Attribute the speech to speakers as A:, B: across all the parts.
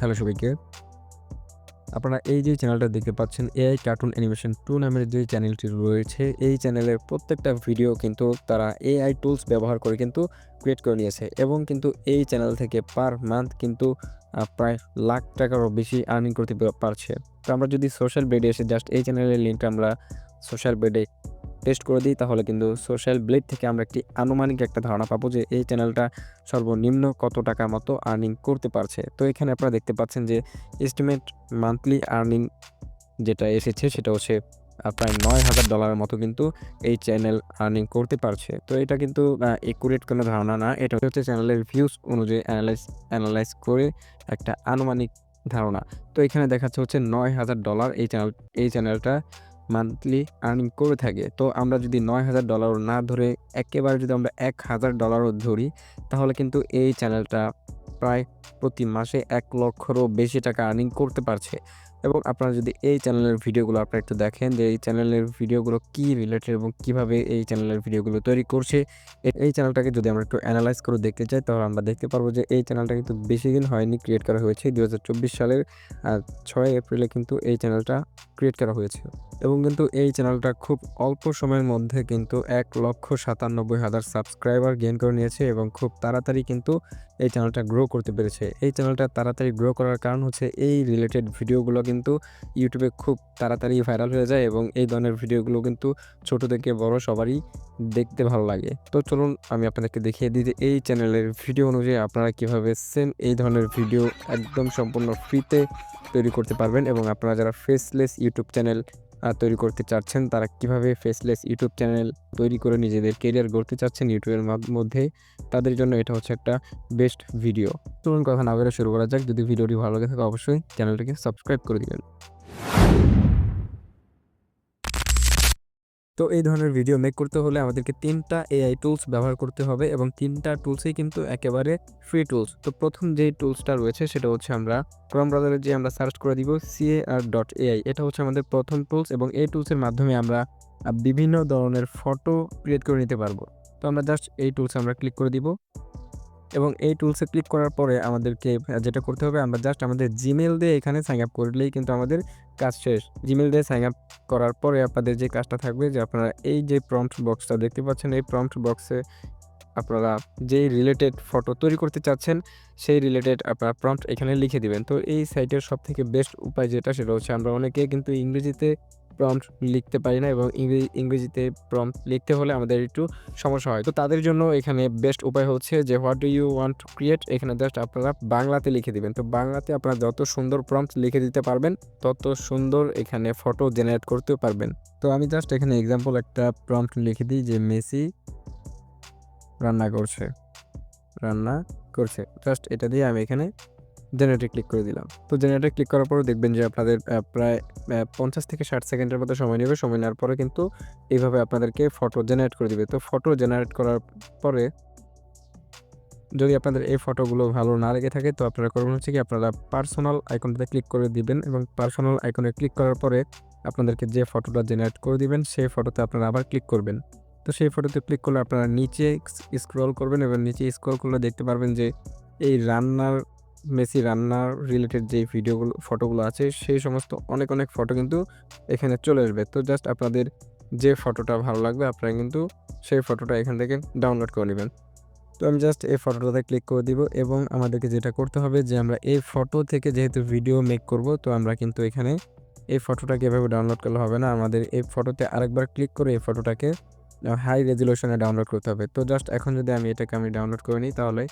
A: Hello সবাইকে আপনারা এই যে চ্যানেলটা দেখতে পাচ্ছেন এআই কার্টুন অ্যানিমেশন টু নামের যে চ্যানেলটি রয়েছে, এই চ্যানেলের প্রত্যেকটা ভিডিও কিন্তু তারা এআই টুলস ব্যবহার করে কিন্তু ক্রিয়েট করে নিয়েছে এবং কিন্তু এই চ্যানেল থেকে পার মান্থ কিন্তু প্রায় লাখ টাকারও বেশি আর্নিং করতে পারছে। তো আমরা যদি সোশ্যাল মিডিয়া এসে জাস্ট এই চ্যানেলের লিঙ্কটা আমরা সোশ্যাল বেডে টেস্ট করে দিই, তাহলে কিন্তু সোশ্যাল ব্লেড থেকে আমরা একটি আনুমানিক একটা ধারণা পাবো যে এই চ্যানেলটা সর্বনিম্ন কত টাকা মতো আর্নিং করতে পারছে। তো এখানে আপনারা দেখতে পাচ্ছেন যে এস্টিমেট মান্থলি আর্নিং যেটা এসেছে, সেটা হচ্ছে প্রায় নয় হাজার ডলারের মতো কিন্তু এই চ্যানেল আর্নিং করতে পারছে। তো এটা কিন্তু একুরেট কোনো ধারণা না, এটা হচ্ছে চ্যানেলের ভিউজ অনুযায়ী অ্যানালাইজ অ্যানালাইজ করে একটা আনুমানিক ধারণা। তো এখানে দেখাচ্ছে হচ্ছে নয় হাজার ডলার এই চ্যানেল এই চ্যানেলটা মান্থলি আর্নিং করে থাকে। তো আমরা যদি নয় হাজার ডলারও না ধরে একেবারে যদি আমরা এক হাজার ডলারও ধরি, তাহলে কিন্তু এই চ্যানেলটা প্রায় প্রতি মাসে এক লক্ষরও বেশি টাকা আর্নিং করতে পারছে। এবং আপনারা যদি এই চ্যানেলের ভিডিওগুলো আপনারা একটু দেখেন যে এই চ্যানেলের ভিডিওগুলো কী রিলেটেড এবং কীভাবে এই চ্যানেলের ভিডিওগুলো তৈরি করছে, এই চ্যানেলটাকে যদি আমরা একটু অ্যানালাইজ করে দেখতে চাই, তাহলে আমরা দেখতে পারব যে এই চ্যানেলটা কিন্তু বেশি দিন হয়নি ক্রিয়েট করা হয়েছে। দু সালের ছয় এপ্রিলে কিন্তু এই চ্যানেলটা ক্রিয়েট করা হয়েছে এবং কিন্তু এই চ্যানেলটা খুব অল্প সময়ের মধ্যে কিন্তু এক লক্ষ সাতানব্বই হাজার সাবস্ক্রাইবার গেন করে নিয়েছে এবং খুব তাড়াতাড়ি কিন্তু এই চ্যানেলটা গ্রো করতে পেরেছে। এই চ্যানেলটা তাড়াতাড়ি গ্রো করার কারণ হচ্ছে এই রিলেটেড ভিডিওগুলো কিন্তু ইউটিউবে খুব তাড়াতাড়ি ভাইরাল হয়ে যায় এবং এই ধরনের ভিডিওগুলো কিন্তু ছোট থেকে বড় সবারই দেখতে ভালো লাগে। তো চলুন আমি আপনাদেরকে দেখিয়ে দিই যে এই চ্যানেলের ভিডিও অনুযায়ী আপনারা কীভাবে সেম এই ধরনের ভিডিও একদম সম্পূর্ণ ফ্রিতে তৈরি করতে পারবেন এবং আপনারা যারা ফেসলেস ইউটিউব চ্যানেল তৈরি করতে চাচ্ছেন, তারা কীভাবে ফেসলেস ইউটিউব চ্যানেল তৈরি করে নিজেদের কেরিয়ার গড়তে চাচ্ছেন ইউটিউবের মাধ- মধ্যে, তাদের জন্য এটা হচ্ছে একটা বেস্ট ভিডিও চলুন কথা না বেরো শুরু করা যাক। যদি ভিডিওটি ভালো লাগে থাকে, অবশ্যই চ্যানেলটাকে সাবস্ক্রাইব করে দিবেন। তো এই ধরনের ভিডিও মেক করতে হলে আমাদেরকে তিনটা এআই টুলস ব্যবহার করতে হবে এবং তিনটা টুলসই কিন্তু একেবারে ফ্রি টুলস তো প্রথম যে টুলসটা রয়েছে সেটা হচ্ছে আমরা ক্রম ব্রাউজারে যে আমরা সার্চ করে দিব সিএআর ডট এআই এটা হচ্ছে আমাদের প্রথম টুলস এবং এই টুলসের মাধ্যমে আমরা বিভিন্ন ধরনের ফটো ক্রিয়েট করে নিতে পারব। তো আমরা জাস্ট এই টুলসে আমরা ক্লিক করে দিব এবং এই টুলসে ক্লিক করার পরে আমাদেরকে যেটা করতে হবে আমরা জাস্ট আমাদের জিমেল দিয়ে এখানে সাইন আপ করলেই কিন্তু আমাদের কাজ শেষ। জিমেল দিয়ে সাইন আপ করার পরে আপনাদের যে কাজটা থাকবে যে আপনারা এই যে প্রম্পট বক্সটা দেখতে পাচ্ছেন, এই প্রম্পট বক্সে আপনারা যেই রিলেটেড ফটো তৈরি করতে চাচ্ছেন, সেই রিলেটেড আপনারা প্রম্পট এখানে লিখে দিবেন। তো এই সাইটের সব থেকে বেস্ট উপায় যেটা সেটা হচ্ছে আমরা অনেকে কিন্তু ইংরেজিতে প্রম্পট লিখতে পারি না এবং ইংরেজি ইংরেজিতে প্রম্পট লিখতে হলে আমাদের একটু সমস্যা হয়। তো তাদের জন্য এখানে বেস্ট উপায় হচ্ছে যে what do you want to create এখানে জাস্ট আপনারা বাংলাতে লিখে দিবেন। তো বাংলাতে আপনারা যত সুন্দর প্রম্পট লিখে দিতে পারবেন, তত সুন্দর এখানে ফটো জেনারেট করতেও পারবেন। তো আমি জাস্ট এখানে এক্সাম্পল একটা প্রম্পট লিখে দিই যে, মেসি রান্না করছে। রান্না করছে। জাস্ট এটা দিয়ে আমি এখানে জেনারেটে ক্লিক করে দিলাম। তো জেনারেটে ক্লিক করার পরে দেখবেন যে আপনাদের প্রায় পঞ্চাশ থেকে ষাট সেকেন্ডের মতো সময় নেবে। সময় নেওয়ার পরে কিন্তু এইভাবে আপনাদেরকে ফটো জেনারেট করে দিবে। তো ফটো জেনারেট করার পরে যদি আপনাদের এই ফটোগুলো ভালো না লেগে থাকে, তো আপনারা করবেন হচ্ছে কি, আপনারা পার্সোনাল আইকনটাতে ক্লিক করে দিবেন এবং পার্সোনাল আইকনে ক্লিক করার পরে আপনাদেরকে যে ফটোটা জেনারেট করে দিবেন, সেই ফটোতে আপনারা আবার ক্লিক করবেন। তো সেই ফটোতে ক্লিক করলে আপনারা নিচে স্ক্রল করবেন এবং নিচে স্ক্রল করলে দেখতে পারবেন যে এই রান্নার মেসি রান্নার রিলেটেড যে ভিডিওগুলো ফটোগুলো আছে, সেই সমস্ত অনেক অনেক ফটো কিন্তু এখানে চলে আসবে। তো জাস্ট আপনাদের যে ফটোটা ভালো লাগবে, আপনারা কিন্তু সেই ফটোটা এখান থেকে ডাউনলোড করে নেবেন। তো আমি জাস্ট এই ফটোটাতে ক্লিক করে দিব এবং আমাদেরকে যেটা করতে হবে যে আমরা এই ফটো থেকে যেহেতু ভিডিও মেক করব, তো আমরা কিন্তু এখানে এই ফটোটাকে এভাবে ডাউনলোড করলে হবে না, আমাদের এই ফটোতে আরেকবার ক্লিক করে এই ফটোটাকে হাই রেজুলেশনে ডাউনলোড করতে হবে। তো জাস্ট এখন যদি আমি এটাকে আমি ডাউনলোড করে নিই, তাহলে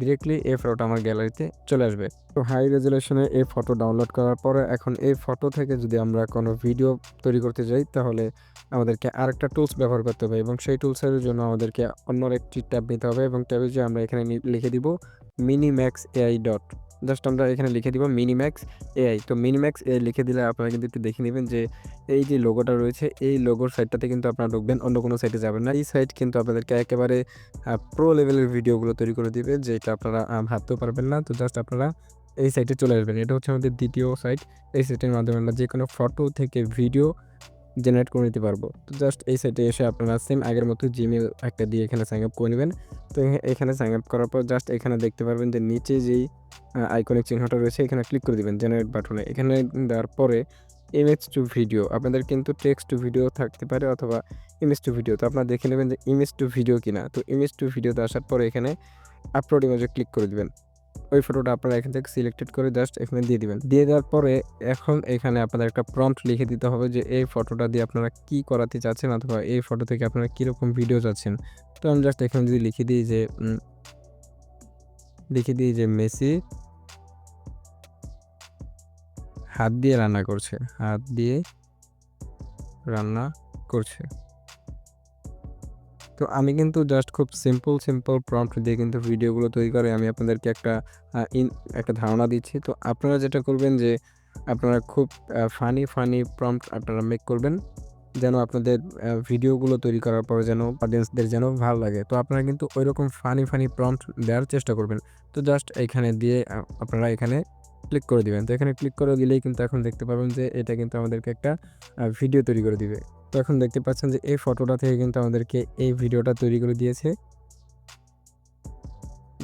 A: ডিরেক্টলি এই ফটোটা আমার গ্যালারিতে চলে আসবে। তো হাই রেজুলেশনে এই ফটো ডাউনলোড করার পরে এখন এই ফটো থেকে যদি আমরা কোনো ভিডিও তৈরি করতে যাই, তাহলে আমাদেরকে আরেকটা টুলস ব্যবহার করতে হবে এবং সেই টুলসের জন্য আমাদেরকে অন্য একটি ট্যাব নিতে হবে এবং ট্যাবে যে আমরা এখানে লিখে দিব mini max AI dot just আমরা এখানে লিখে দিব মিনিম্যাক্স এআই তো মিনিম্যাক্স এআই লিখে দিলে আপনারা কিন্তু একটু দেখে নেবেন যে এই যে লোগোটা রয়েছে, এই লোগোর সাইটটাতে কিন্তু আপনারা ঢুকবেন, অন্য কোনো সাইটে যাবেন না। এই সাইট কিন্তু আপনাদেরকে একেবারে প্রো লেভেলের ভিডিওগুলো তৈরি করে দিবে, যেটা আপনারা ভাবতেও পারবেন না। তো জাস্ট আপনারা এই সাইটে চলে আসবেন। এটা হচ্ছে আমাদের দ্বিতীয় সাইট এই সাইটের মাধ্যমে আমরা যে কোনো ফটো থেকে ভিডিও জেনারেট করে নিতে পারব। তো জাস্ট এই সাইটে এসে আপনারা সেম আগের মতো জিমেল একটা দিয়ে এখানে সাইন আপ করে নেবেন। তো এখানে সাইন আপ করার পর জাস্ট এখানে দেখতে পারবেন যে নিচে যেই আইকনিক চিহ্নটা রয়েছে, এখানে ক্লিক করে দেবেন জেনারেট বাটনে এখানে দেওয়ার পরে ইমেজ টু ভিডিও আপনাদের কিন্তু টেক্সট টু ভিডিও থাকতে পারে অথবা ইমেজ টু ভিডিও তো আপনারা দেখে নেবেন যে ইমেজ টু ভিডিও কিনা। তো ইমেজ টু ভিডিওতে আসার পরে এখানে আপলোড ইমেজে ক্লিক করে দিবেন। ওই ফটোটা আপনারা এখান থেকে সিলেক্টেড করে জাস্ট এখানে দিয়ে দিবেন। দিয়ে দেওয়ার পরে এখন এখানে আপনাদের একটা প্রম্পট লিখে দিতে হবে যে এই ফটোটা দিয়ে আপনারা কি করাতে চাচ্ছেন অথবা এই ফটো থেকে আপনারা কীরকম ভিডিও চাচ্ছেন তো আমি জাস্ট এখানে যদি লিখে দিই যে লিখে দিই যে মেসি হাত দিয়ে রান্না করছে, হাত দিয়ে রান্না করছে। তো আমি কিন্তু জাস্ট খুব সিম্পল সিম্পল প্রম্পট দিয়ে কিন্তু ভিডিওগুলো তৈরি করে আমি আপনাদেরকে একটা ইন একটা ধারণা দিচ্ছি। তো আপনারা যেটা করবেন যে, আপনারা খুব ফানি ফানি প্রম্পট আপনারা মেক করবেন, যেন আপনাদের ভিডিওগুলো তৈরি করার পরে যেন অডিয়েন্সদের যেন ভালো লাগে। তো আপনারা কিন্তু ওই রকম ফানি ফানি প্রম্পট দেওয়ার চেষ্টা করবেন। তো জাস্ট এখানে দিয়ে আপনারা এখানে ক্লিক করে দিবেন। তো এখানে ক্লিক করে দিলেই কিন্তু এখন দেখতে পাবেন যে এটা কিন্তু আমাদেরকে একটা ভিডিও তৈরি করে দিবে। তো এখন দেখতে পাচ্ছেন যে এই ফটোটা থেকে কিন্তু আমাদেরকে এই ভিডিওটা তৈরি করে দিয়েছে।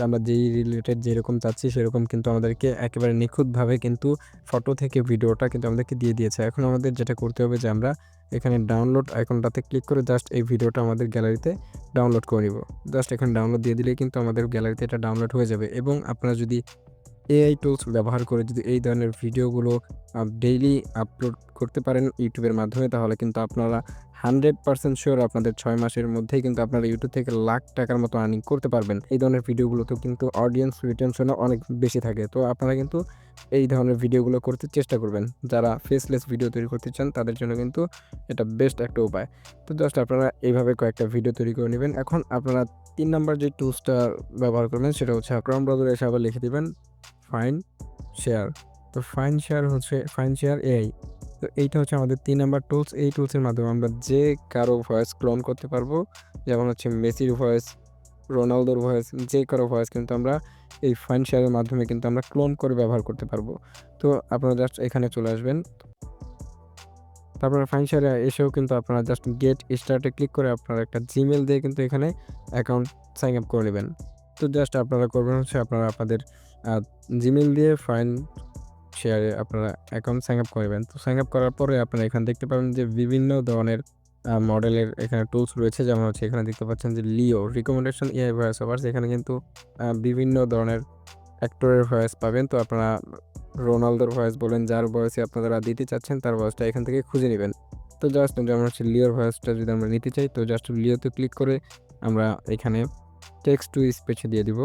A: আমরা যেই রিলেটেড যেরকম চাচ্ছি সেরকম কিন্তু আমাদেরকে একেবারে নিখুঁতভাবে কিন্তু ফটো থেকে ভিডিওটা কিন্তু আমাদেরকে দিয়ে দিয়েছে। এখন আমাদের যেটা করতে হবে যে আমরা এখানে ডাউনলোড আইকনটাতে ক্লিক করে জাস্ট এই ভিডিওটা আমাদের গ্যালারিতে ডাউনলোড করে নিব। জাস্ট এখানে ডাউনলোড দিয়ে দিলে কিন্তু আমাদের গ্যালারিতে এটা ডাউনলোড হয়ে যাবে এবং আপনারা যদি এআই টুলস ব্যবহার করে যদি এই ধরনের ভিডিওগুলো ডেইলি আপলোড করতে পারেন ইউটিউবের মাধ্যমে, তাহলে কিন্তু আপনারা হান্ড্রেড পার্সেন্ট শিওর আপনাদের ছয় মাসের মধ্যেই কিন্তু আপনারা ইউটিউব থেকে লাখ টাকার মতো আর্নিং করতে পারবেন। এই ধরনের ভিডিওগুলোতে কিন্তু অডিয়েন্স রিটেনশনও অনেক বেশি থাকে। তো আপনারা কিন্তু এই ধরনের ভিডিওগুলো করতে চেষ্টা করবেন। যারা ফেসলেস ভিডিও তৈরি করতে চান, তাদের জন্য কিন্তু এটা বেস্ট একটা উপায়। তো জাস্ট আপনারা এইভাবে কয়েকটা ভিডিও তৈরি করে নেবেন। এখন আপনারা তিন নাম্বার যে টুলসটা ব্যবহার করবেন, সেটা হচ্ছে ক্রম ব্রাউজারে এসে আবার লিখে দেবেন। ফাইন শেয়ার তো ফাইন শেয়ার হচ্ছে ফাইন শেয়ার এআই তো এইটা হচ্ছে আমাদের তিন নাম্বার টুলস এই টুলসের মাধ্যমে আমরা যে কারও ভয়েস ক্লোন করতে পারব, যেমন হচ্ছে মেসির ভয়েস রোনালদোর ভয়েস যে কারও ভয়েস কিন্তু আমরা এই ফাইন শেয়ারের মাধ্যমে কিন্তু আমরা ক্লোন করে ব্যবহার করতে পারব। তো আপনারা জাস্ট এখানে চলে আসবেন। তারপর ফাইন শেয়ারে এসেও কিন্তু আপনারা জাস্ট গেট স্টার্টে ক্লিক করে আপনারা একটা জিমেল দিয়ে কিন্তু এখানে অ্যাকাউন্ট সাইন আপ করে নেবেন। তো জাস্ট আপনারা করবেন হচ্ছে আপনারা আপনাদের জিমেল দিয়ে ফাইন শেয়ারে আপনারা অ্যাকাউন্ট সাইন আপ করবেন। তো সাইন আপ করার পরে আপনারা এখানে দেখতে পাবেন যে বিভিন্ন ধরনের মডেলের এখানে টুলস রয়েছে। যেমন হচ্ছে এখানে দেখতে পাচ্ছেন যে Leo recommendation AI voice overs এখানে কিন্তু বিভিন্ন ধরনের অ্যাক্টরের ভয়েস পাবেন। তো আপনারা রোনালদোর ভয়েস বলেন, যার ভয়েসে আপনারা দিতে চাচ্ছেন, তার ভয়েসটা এখান থেকে খুঁজে নেবেন। তো জাস্ট যেমন হচ্ছে লিওর ভয়েসটা যদি আমরা নিতে চাই, তো জাস্ট লিওতে ক্লিক করে আমরা এখানে টেক্সট টু স্পেচে দিয়ে দিব।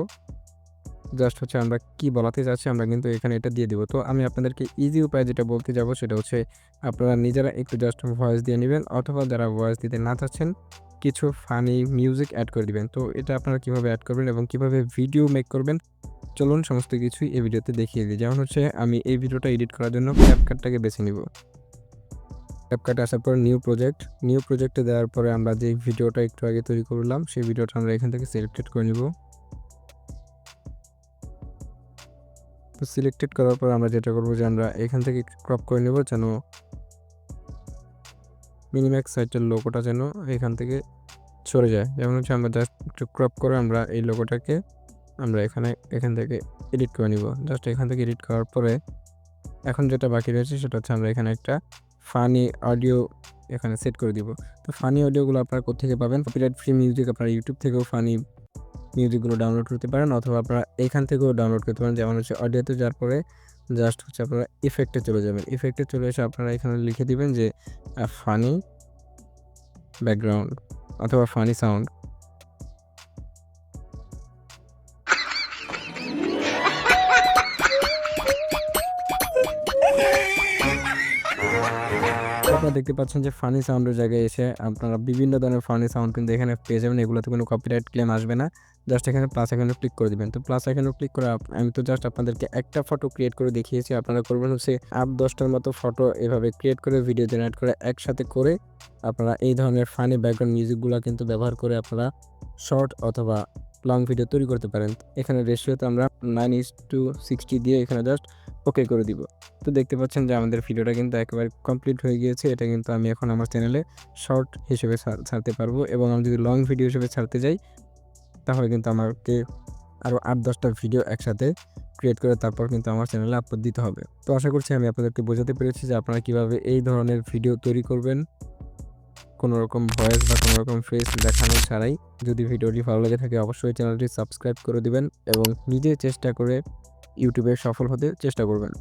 A: জাস্ট হচ্ছে আমরা কি বলাতে চাচ্ছি, আমরা কিন্তু এখানে এটা দিয়ে দেবো। তো আমি আপনাদেরকে ইজি উপায় যেটা বলতে যাব সেটা হচ্ছে আপনারা নিজেরা একটু জাস্ট ভয়েস দিয়ে নেবেন অথবা যারা ভয়েস দিতে না চাচ্ছেন, কিছু ফানি মিউজিক অ্যাড করে দিবেন। তো এটা আপনারা কীভাবে অ্যাড করবেন এবং কীভাবে ভিডিও মেক করবেন, চলুন সমস্ত কিছুই এই ভিডিওতে দেখিয়ে দিই। যেমন হচ্ছে আমি এই ভিডিওটা এডিট করার জন্য ক্যাপকাটটাকে বেছে নিব। ক্যাপকাটে আসার পর নিউ প্রজেক্ট নিউ প্রজেক্টে দেওয়ার পরে আমরা যে ভিডিওটা একটু আগে তৈরি করলাম, সেই ভিডিওটা আমরা এখান থেকে সিলেক্টেড করে নিব। তো সিলেক্টেড করার পর আমরা যেটা করব যে আমরা এখান থেকে ক্রপ করে নেব যেন মিনিম্যাক্স সাইটের লোগোটা যেন এখান থেকে সরে যায়। যেমন হচ্ছে আমরা জাস্ট একটু ক্রপ করে আমরা এই লোগোটাকে আমরা এখানে, এখান থেকে এডিট করে নিব। জাস্ট এখান থেকে এডিট করার পরে এখন যেটা বাকি রয়েছে সেটা হচ্ছে আমরা এখানে একটা ফানি অডিও এখানে সেট করে দিব। তো ফানি অডিওগুলো আপনারা কোথেকে পাবেন? কপিরাইট ফ্রি মিউজিক আপনারা ইউটিউব থেকেও ফানি মিউজিকগুলো ডাউনলোড করতে পারেন অথবা আপনারা এখান থেকেও ডাউনলোড করতে পারেন। যেমন হচ্ছে অডিওতে যাওয়ার পরে জাস্ট হচ্ছে আপনারা ইফেক্টে চলে যাবেন। ইফেক্টে চলে এসে আপনারা এখানে লিখে দিবেন যে ফানি ব্যাকগ্রাউন্ড অথবা ফানি সাউন্ড দেখতে পাচ্ছেন যে ফানি সাউন্ডের জায়গায় এসে আপনারা বিভিন্ন ধরনের ফানি সাউন্ড কিন্তু এখানে পেয়ে যাবেন। এগুলোতে কোনো কপিরাইট ক্লেম আসবে না। জাস্ট এখানে প্লাস এখানে ক্লিক করে দিবেন। তো প্লাস এখানে ক্লিক করে আমি তো জাস্ট আপনাদেরকে একটা ফটো ক্রিয়েট করে দেখিয়েছি। আপনারা করবেন হচ্ছে আট দশটার মতো ফটো এভাবে ক্রিয়েট করে ভিডিও জেনারেট করে, একসাথে করে আপনারা এই ধরনের ফানি ব্যাকগ্রাউন্ড মিউজিকগুলো কিন্তু ব্যবহার করে আপনারা শর্ট অথবা লং ভিডিও তৈরি করতে পারেন। এখানে রেশিওতে আমরা নাইন ইস টু সিক্সটি দিয়ে এখানে জাস্ট ওকে করে দিব। তো দেখতে পাচ্ছেন যে আমাদের ভিডিওটা কিন্তু একেবারে কমপ্লিট হয়ে গিয়েছে। এটা কিন্তু আমি এখন আমার চ্যানেলে শর্ট হিসেবে ছাড়তে পারব এবং আমি যদি লং ভিডিও হিসেবে ছাড়তে যাই, তাহলে কিন্তু আমাকে আরও আট, দশটা ভিডিও একসাথে ক্রিয়েট করে তারপর কিন্তু আমার চ্যানেলে আপলোড দিতে হবে। তো আশা করছি আমি আপনাদেরকে বোঝাতে পেরেছি যে আপনারা কীভাবে এই ধরনের ভিডিও তৈরি করবেন। কোনো রকম ভয়েস বা কোনো রকম ফেস দেখানো ছাড়াই। যদি ভিডিওটি ভালো লেগে থাকে অবশ্যই চ্যানেলটি সাবস্ক্রাইব করে দিবেন এবং নিজে চেষ্টা করে ইউটিউবে সফল হতে চেষ্টা করবেন।